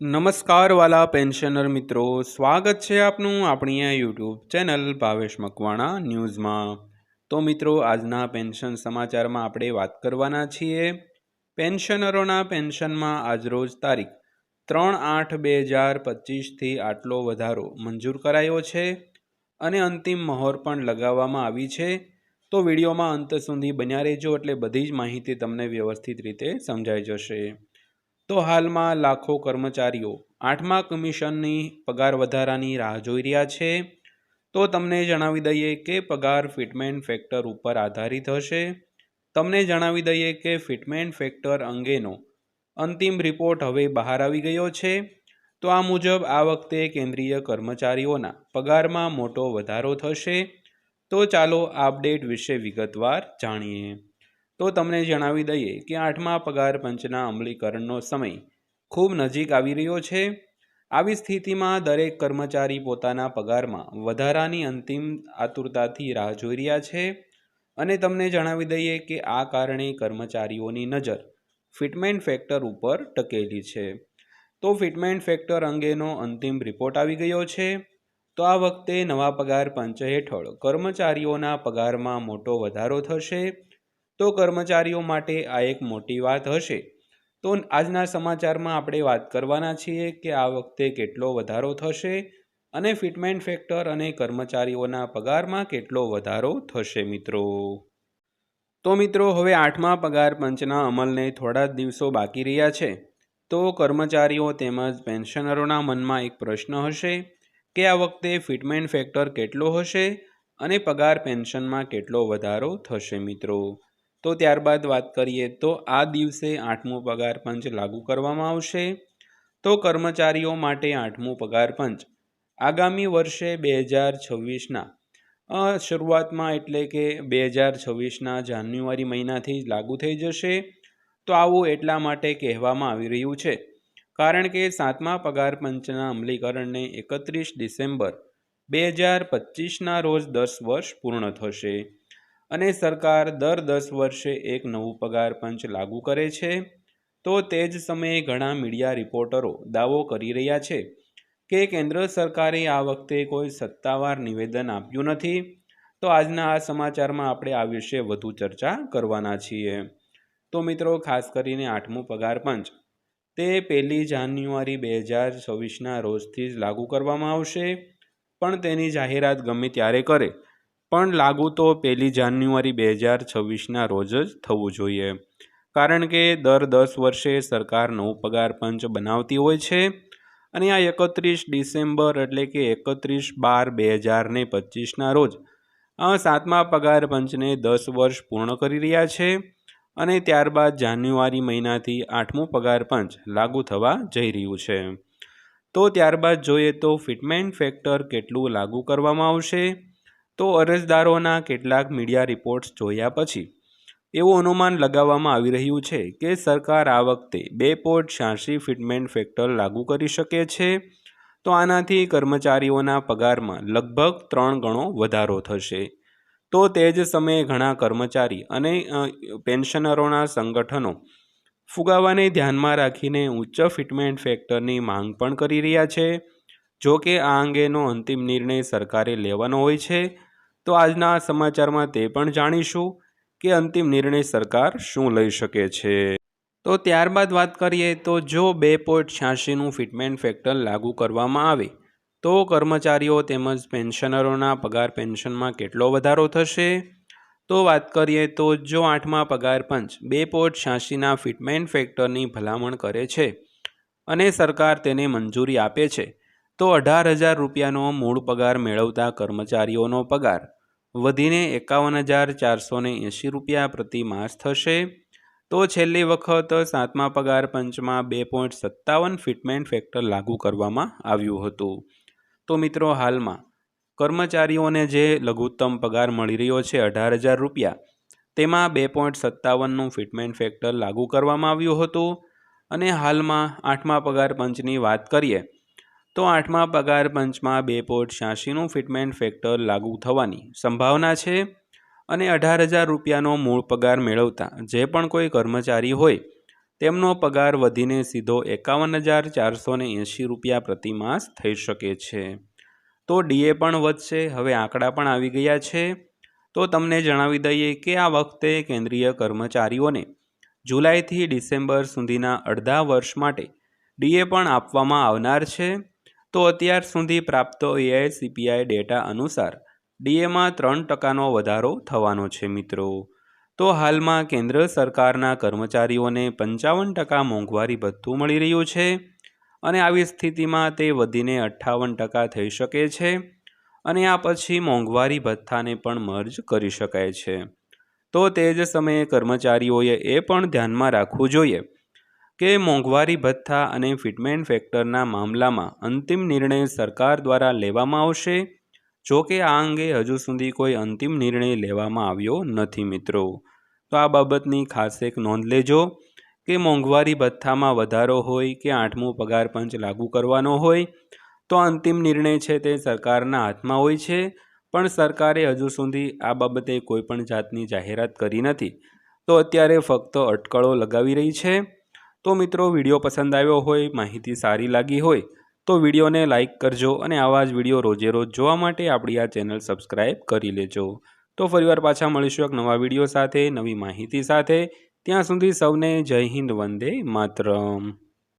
નમસ્કાર વાલા પેન્શનર મિત્રો. સ્વાગત છે આપનું આપણી આ યુટ્યુબ ચેનલ ભાવેશ મકવાણા ન્યૂઝમાં. તો મિત્રો, આજના પેન્શન સમાચારમાં આપણે વાત કરવાના છીએ. પેન્શનરોના પેન્શનમાં આજરોજ તારીખ ત્રણ આઠ બે હજાર પચીસથી આટલો વધારો મંજૂર કરાયો છે અને અંતિમ મહોર પણ લગાવવામાં આવી છે. તો વિડીયોમાં અંત સુધી બન્યા રહેજો એટલે બધી જ માહિતી તમને વ્યવસ્થિત રીતે સમજાઈ જશે. તો હાલમાં લાખો કર્મચારીઓ આઠમા કમિશનની પગાર વધારાની રાહ જોઈ રહ્યા છે. તો તમને જણાવી દઈએ કે પગાર ફિટમેન્ટ ફેક્ટર ઉપર આધારિત હશે. તમને જણાવી દઈએ કે ફિટમેન્ટ ફેક્ટર અંગેનો અંતિમ રિપોર્ટ હવે બહાર આવી ગયો છે. તો આ મુજબ આ વખતે કેન્દ્રીય કર્મચારીઓના પગારમાં મોટો વધારો થશે. તો ચાલો આ અપડેટ વિશે વિગતવાર જાણીએ. તો તમને જણાવી દઈએ કે આઠમા પગાર પંચના અમલીકરણનો સમય ખૂબ નજીક આવી રહ્યો છે. આવી સ્થિતિમાં દરેક કર્મચારી પોતાના પગારમાં વધારાની અંતિમ આતુરતાથી રાહ જોઈ રહ્યા છે. અને તમને જણાવી દઈએ કે આ કારણે કર્મચારીઓની નજર ફિટમેન્ટ ફેક્ટર ઉપર ટકેલી છે. તો ફિટમેન્ટ ફેક્ટર અંગેનો અંતિમ રિપોર્ટ આવી ગયો છે. તો આ વખતે નવા પગાર પંચ હેઠળ કર્મચારીઓના પગારમાં મોટો વધારો થશે. તો કર્મચારીઓ માટે આ એક મોટી વાત હશે. તો આજના સમાચારમાં આપણે વાત કરવાના છીએ કે આ વખતે કેટલો વધારો થશે અને ફિટમેન્ટ ફેક્ટર અને કર્મચારીઓના પગારમાં કેટલો વધારો થશે મિત્રો. તો મિત્રો, હવે આઠમા પગાર પંચના અમલને થોડા જ દિવસો બાકી રહ્યા છે. તો કર્મચારીઓ તેમજ પેન્શનરોના મનમાં એક પ્રશ્ન હશે કે આ વખતે ફિટમેન્ટ ફેક્ટર કેટલો હશે અને પગાર પેન્શનમાં કેટલો વધારો થશે મિત્રો? તો ત્યારબાદ વાત કરીએ તો આ દિવસે આઠમું પગાર પંચ લાગુ કરવામાં આવશે. તો કર્મચારીઓ માટે આઠમું પગાર પંચ. આગામી વર્ષે બે હજાર છવ્વીસના શરૂઆતમાં એટલે કે બે હજાર છવ્વીસના જાન્યુઆરી મહિનાથી લાગુ થઈ જશે. તો આવું એટલા માટે કહેવામાં આવી રહ્યું છે. કારણ કે સાતમા પગાર પંચના અમલીકરણને એકત્રીસ ડિસેમ્બર બે હજાર પચીસના રોજ દસ વર્ષ પૂર્ણ થશે. અને સરકાર દર દસ વર્ષે એક નવું પગાર પંચ લાગુ કરે છે. તો તે જ સમયે ઘણા મીડિયા રિપોર્ટરો દાવો કરી રહ્યા છે કે કેન્દ્ર સરકારે આ વખતે કોઈ સત્તાવાર નિવેદન આપ્યું નથી. તો આજના આ સમાચારમાં આપણે આ વિશે વધુ ચર્ચા કરવાના છીએ. તો મિત્રો, ખાસ કરીને આઠમું પગાર પંચ, તે પહેલી જાન્યુઆરી બે હજાર છવ્વીસના રોજથી જ લાગુ કરવામાં આવશે. પણ તેની જાહેરાત ગમે ત્યારે કરે પણ લાગુ તો પહેલી જાન્યુઆરી બે હજાર છવ્વીસના રોજ જ થવું જોઈએ. કારણ કે દર દસ વર્ષે સરકાર નવું પગાર પંચ બનાવતી હોય છે અને આ એકત્રીસ ડિસેમ્બર એટલે કે એકત્રીસ બાર બે હજાર ને પચીસના રોજ આ સાતમા પગાર પંચને દસ વર્ષ પૂર્ણ કરી રહ્યા છે અને ત્યારબાદ જાન્યુઆરી મહિનાથી આઠમું પગાર પંચ લાગુ થવા જઈ રહ્યું છે. તો ત્યારબાદ જોઈએ તો ફિટમેન્ટ ફેક્ટર કેટલું લાગુ કરવામાં આવશે? તો અરજદારોના કેટલાક મીડિયા રિપોર્ટ્સ જોયા પછી એવું અનુમાન લગાવવામાં આવી રહ્યું છે કે સરકાર આ વખતે બે પોઈન્ટ છ્યાસી ફિટમેન્ટ ફેક્ટર લાગુ કરી શકે છે. તો આનાથી કર્મચારીઓના પગારમાં લગભગ ત્રણ ગણો વધારો થશે. તો તે જ સમયે ઘણા કર્મચારી અને પેન્શનરોના સંગઠનો ફુગાવાને ધ્યાનમાં રાખીને ઉચ્ચ ફિટમેન્ટ ફેક્ટરની માંગ પણ કરી રહ્યા છે. જો કે આ અંગેનો અંતિમ નિર્ણય સરકારે લેવાનો હોય છે. તો આજના સમાચારમાં તે પણ જાણીશું કે અંતિમ નિર્ણય સરકાર શું લઈ શકે છે. તો ત્યારબાદ વાત કરીએ તો જો બે પોઈન્ટ છ્યાસીનું ફિટમેન્ટ ફેક્ટર લાગુ કરવામાં આવે, તો કર્મચારીઓ તેમજ પેન્શનરોના પગાર પેન્શનમાં કેટલો વધારો થશે? તો વાત કરીએ તો જો આઠમા પગાર પંચ બે પોઈન્ટ છ્યાસીના ફિટમેન્ટ ફેક્ટરની ભલામણ કરે છે અને સરકાર તેને મંજૂરી આપે છે, તો અઢાર હજાર રૂપિયાનો મૂળ પગાર મેળવતા કર્મચારીઓનો પગાર વધીને એકાવન હજાર ચારસો એંશી રૂપિયા પ્રતિ માસ થશે. તો છેલ્લી વખત સાતમા પગાર પંચમાં બે પોઈન્ટ સત્તાવન ફિટમેન્ટ ફેક્ટર લાગુ કરવામાં આવ્યું હતું. તો મિત્રો હાલમાં કર્મચારીઓને જે લઘુત્તમ પગાર મળી રહ્યો છે અઢાર હજાર રૂપિયા, તેમાં બે પોઈન્ટ સત્તાવનનું ફિટમેન્ટ ફેક્ટર લાગુ કરવામાં આવ્યું હતું. અને હાલમાં આઠમા પગાર પંચની વાત કરીએ તો આઠમા પગાર પંચમાં બે પોઈન્ટ છ્યાસીનું ફિટમેન્ટ ફેક્ટર લાગુ થવાની સંભાવના છે અને અઢાર હજાર રૂપિયાનો મૂળ પગાર મેળવતા જે પણ કોઈ કર્મચારી હોય, તેમનો પગાર વધીને સીધો એકાવન હજાર ચારસો ને એંશી રૂપિયા પ્રતિ માસ થઈ શકે છે. તો ડીએ પણ વધશે, હવે આંકડા પણ આવી ગયા છે. તો તમને જણાવી દઈએ કે આ વખતે કેન્દ્રીય કર્મચારીઓને જુલાઈથી ડિસેમ્બર સુધીના અડધા વર્ષ માટે ડીએ પણ આપવામાં આવનાર છે. તો અત્યાર સુધી પ્રાપ્ત એઆઈસીપીઆઈ ડેટા અનુસાર ડીએમાં ત્રણ ટકાનો વધારો થવાનો છે, મિત્રો. તો હાલમાં કેન્દ્ર સરકારના કર્મચારીઓને પંચાવન ટકા મોંઘવારી ભથ્થું મળી રહ્યું છે અને આવી સ્થિતિમાં તે વધીને અઠ્ઠાવન ટકા થઈ શકે છે અને આ પછી મોંઘવારી ભથ્થાને પણ મર્જ કરી શકાય છે. તો તે જ સમયે કર્મચારીઓએ એ પણ ધ્યાનમાં રાખવું જોઈએ કે મોંઘવારી ભથ્થા અને ફિટમેન્ટ ફેક્ટરના મામલામાં અંતિમ નિર્ણય સરકાર દ્વારા લેવામાં આવશે? જો કે આ અંગે હજુ સુધી કોઈ અંતિમ નિર્ણય લેવામાં આવ્યો નથી મિત્રો. તો આ બાબતની ખાસ એક નોંધ લેજો કે મોંઘવારી ભથ્થામાં વધારો હોય કે આઠમું પગાર પંચ લાગુ કરવાનો હોય, તો અંતિમ નિર્ણય છે તે સરકારના હાથમાં હોય છે, પણ સરકારે હજુ સુધી આ બાબતે કોઈપણ જાતની જાહેરાત કરી નથી. તો અત્યારે ફક્ત અટકળો લગાવી રહી છે. તો મિત્રો વીડિયો પસંદ આવ્યો હોય, માહિતી સારી લાગી હોય, તો વિડીયોને લાઇક કરજો અને આવા જ વીડિયો રોજે રોજ જોવા માટે આપણી આ ચેનલ સબસ્ક્રાઈબ કરી લેજો. તો ફરીવાર પાછા મળીશું એક નવા વીડિયો સાથે, નવી માહિતી સાથે. ત્યાં સુધી સૌને જય હિન્દ, વંદે માતરમ.